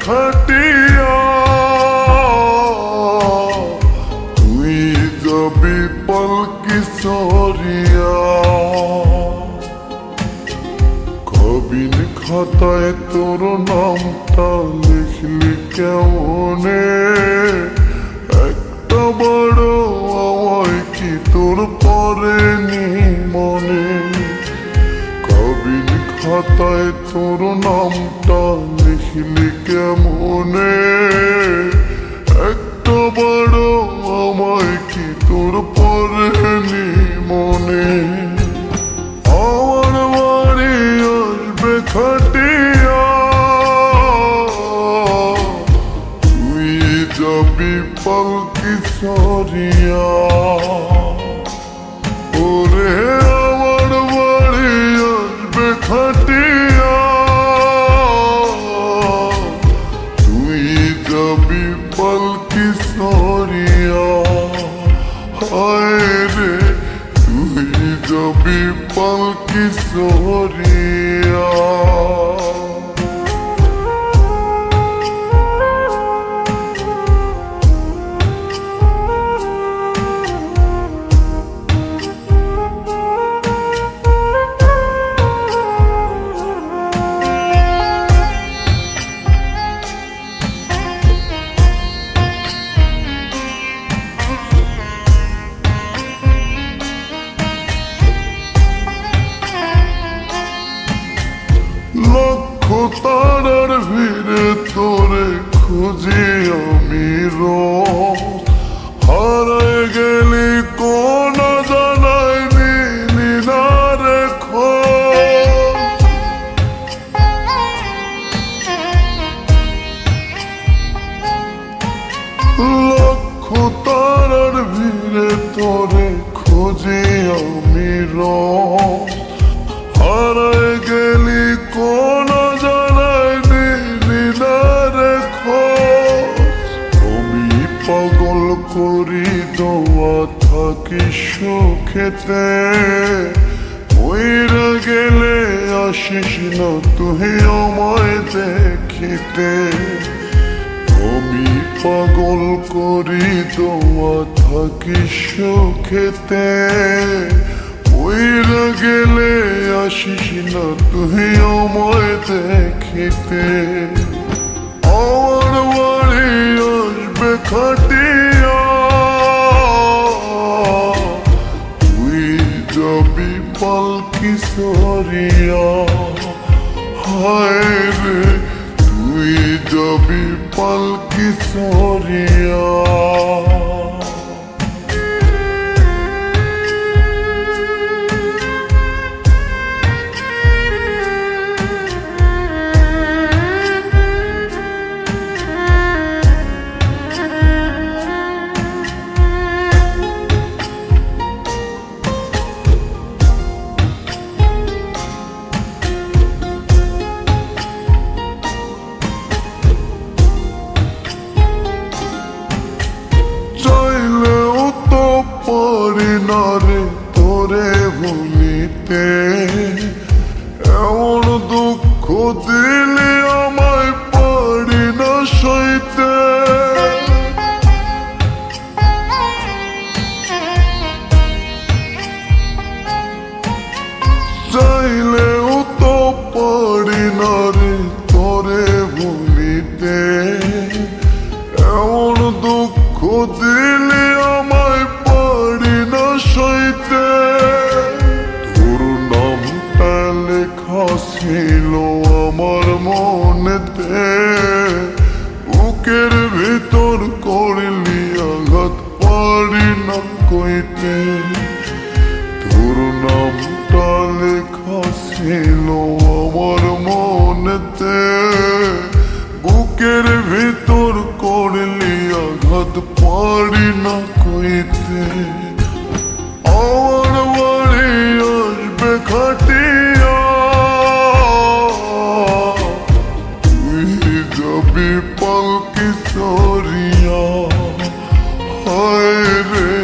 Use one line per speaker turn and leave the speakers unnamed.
খাটিয়া। তুই যাবি পালকি সরিয়া। কবিন খাতায় তোর নামটা লিখলি কেমনে? একটা বড় আমায় কি তোর পরে নি মনে? কবিন খাতায় তোর নামটা লিখলি কেমনে? একটা বড় আমায় কি তোর পরে মনে? আমার বাড়ি আসবে খাটিয়া। তুই যাবি পালকি সরিয়া। পালকি সরিয়া? হায় রে তুই যাবি পালকি সরিয়া? খুঁজি আমি হারায় গেলি কোন জানাই দিলি না রে খোঁজ। লক্ষ তারার ভিড়ে তোরে খুঁজি আমি পাগল করি দোয়া থাকি সুখেতে। ওইরা গেলে আসিস না তুই আমায় দেখিতে। আমি পাগল করি দোয়া থাকি সুখেতে। ওইরা গেলে আসিস না তুই আমায় দেখিতে। খাটিয়া। তুই যাবি পালকি সরিয়া হায় রে তুই যাবি পালকি সরিয়া। চাইলেও তো পারি না রে তোরে ভুলিতে। এমন দুঃখ দিলে মনেতে বুকের ভেতর করলি আঘাত, পারি না কইতে। আমার বাড়ি আসবে খাটিয়া। পালকি সরিয়া হায় রে